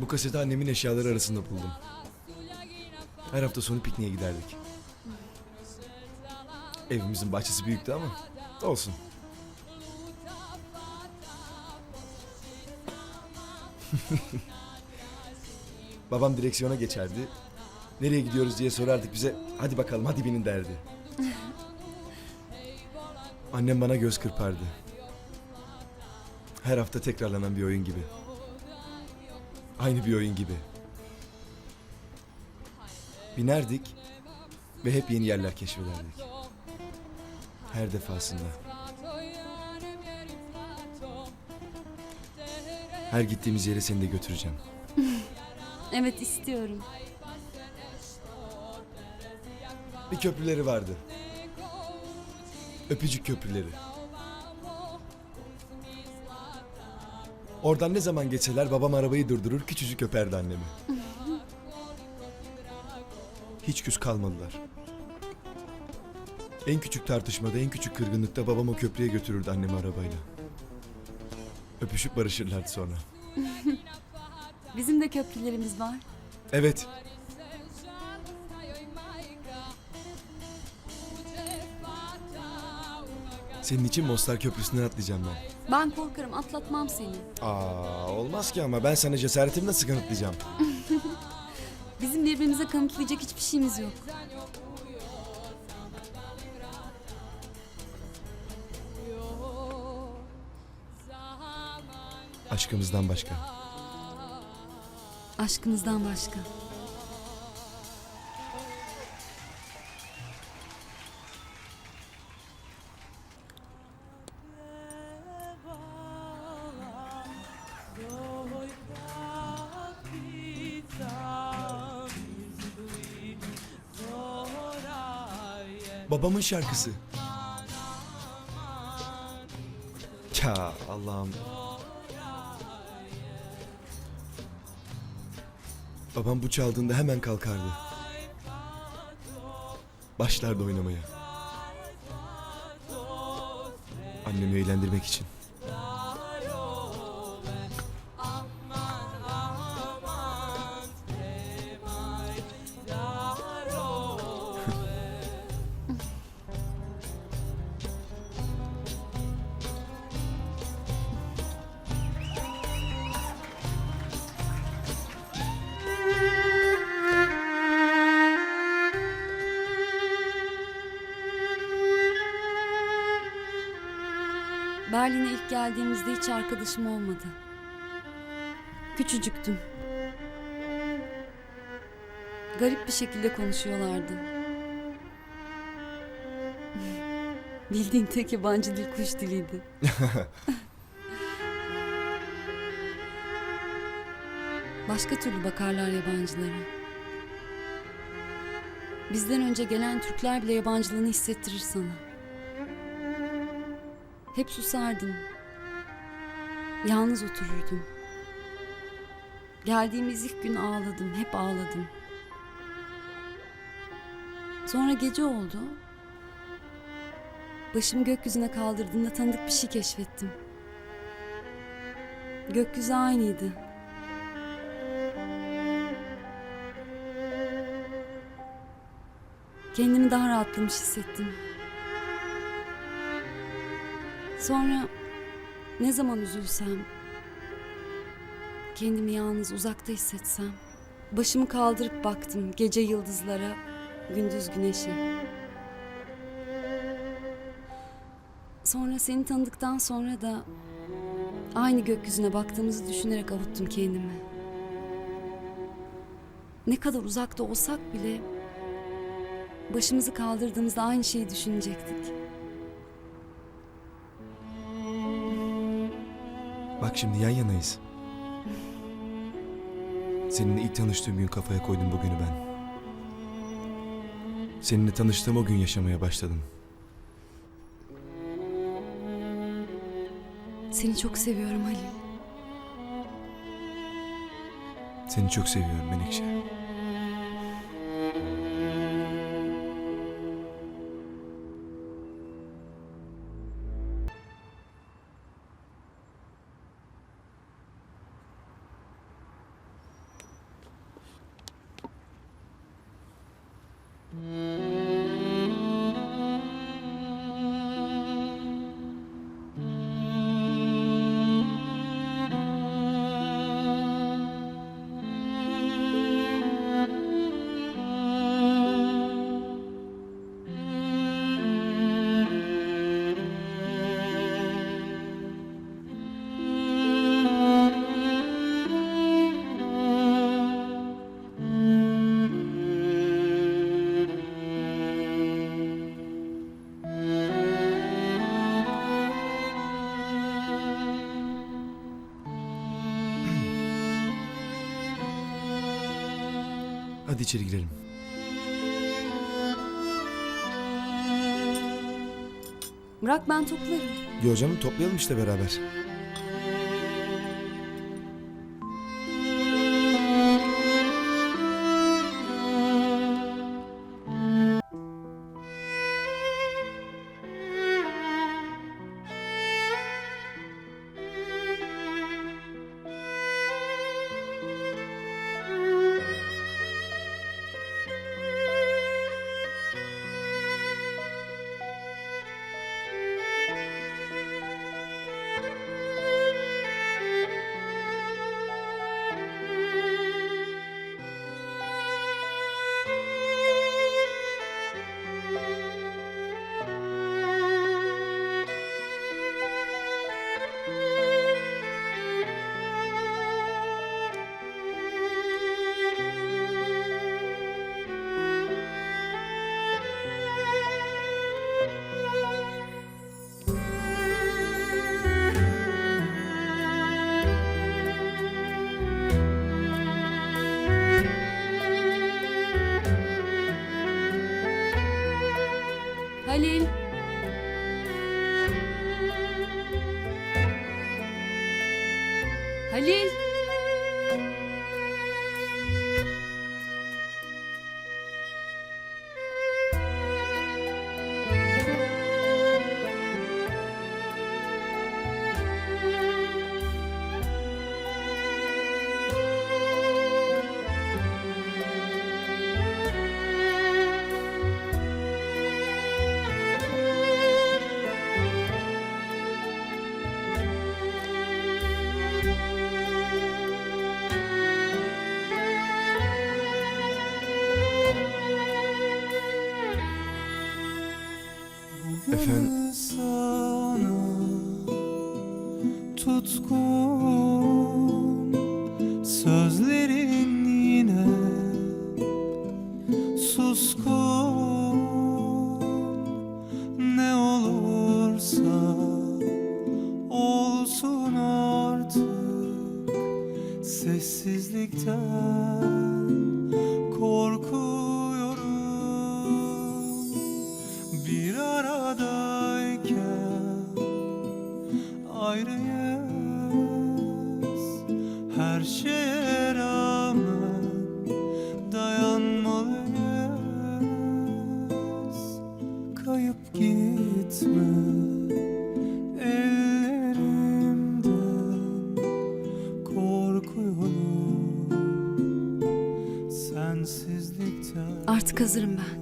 Bu kaseti annemin eşyaları arasında buldum. Her hafta sonu pikniğe giderdik. Evimizin bahçesi büyüktü ama olsun. Babam direksiyona geçerdi. Nereye gidiyoruz diye sorardık bize. Hadi bakalım hadi binin derdi. Annem bana göz kırpardı. Her hafta tekrarlanan bir oyun gibi. Aynı bir oyun gibi. Binerdik ve hep yeni yerler keşfederdik. Her defasında. Her gittiğimiz yere seni de götüreceğim. Evet istiyorum. Bir köprüleri vardı. Öpücük köprüleri. Oradan ne zaman geçseler babam arabayı durdurur küçücük öperdi annemi. Hiç küs kalmadılar. En küçük tartışmada, en küçük kırgınlıkta babam o köprüye götürürdü annemi arabayla. Öpüşüp barışırlardı sonra. Bizim de köprülerimiz var. Evet, senin için Mostar Köprüsü'nden atlayacağım ben. Ben korkarım atlatmam seni. Aa, olmaz ki ama ben sana cesaretimi nasıl kanıtlayacağım? Bizim birbirimize kanıtlayacak hiçbir şeyimiz yok. Aşkımızdan başka. Aşkımızdan başka. Babamın şarkısı. Ya Allah'ım. Babam bu çaldığında hemen kalkardı. Başlardı oynamaya. Annemi eğlendirmek için. Berlin'e ilk geldiğimizde hiç arkadaşım olmadı. Küçücüktüm. Garip bir şekilde konuşuyorlardı. Bildiğin tek yabancı dil kuş diliydi. Başka türlü bakarlar yabancılara. Bizden önce gelen Türkler bile yabancılığını hissettirir sana. Hep susardım. Yalnız otururdum. Geldiğimiz ilk gün ağladım, hep ağladım. Sonra gece oldu. Başımı gökyüzüne kaldırdığımda tanıdık bir şey keşfettim. Gökyüzü aynıydı. Kendimi daha rahatlamış hissettim. Sonra ne zaman üzülsem, kendimi yalnız uzakta hissetsem, başımı kaldırıp baktım gece yıldızlara, gündüz güneşe. Sonra seni tanıdıktan sonra da aynı gökyüzüne baktığımızı düşünerek avuttum kendimi. Ne kadar uzakta olsak bile başımızı kaldırdığımızda aynı şeyi düşünecektik. Bak şimdi yan yanayız. Seninle ilk tanıştığım gün kafaya koydum bugünü ben. Seninle tanıştığım o gün yaşamaya başladım. Seni çok seviyorum Halil. Seni çok seviyorum Menekşe. Mm. Hadi içeri girelim. Bırak ben toplarım. Yo canım toplayalım işte beraber. Halil. Efendim? sana tutkun hazırım ben.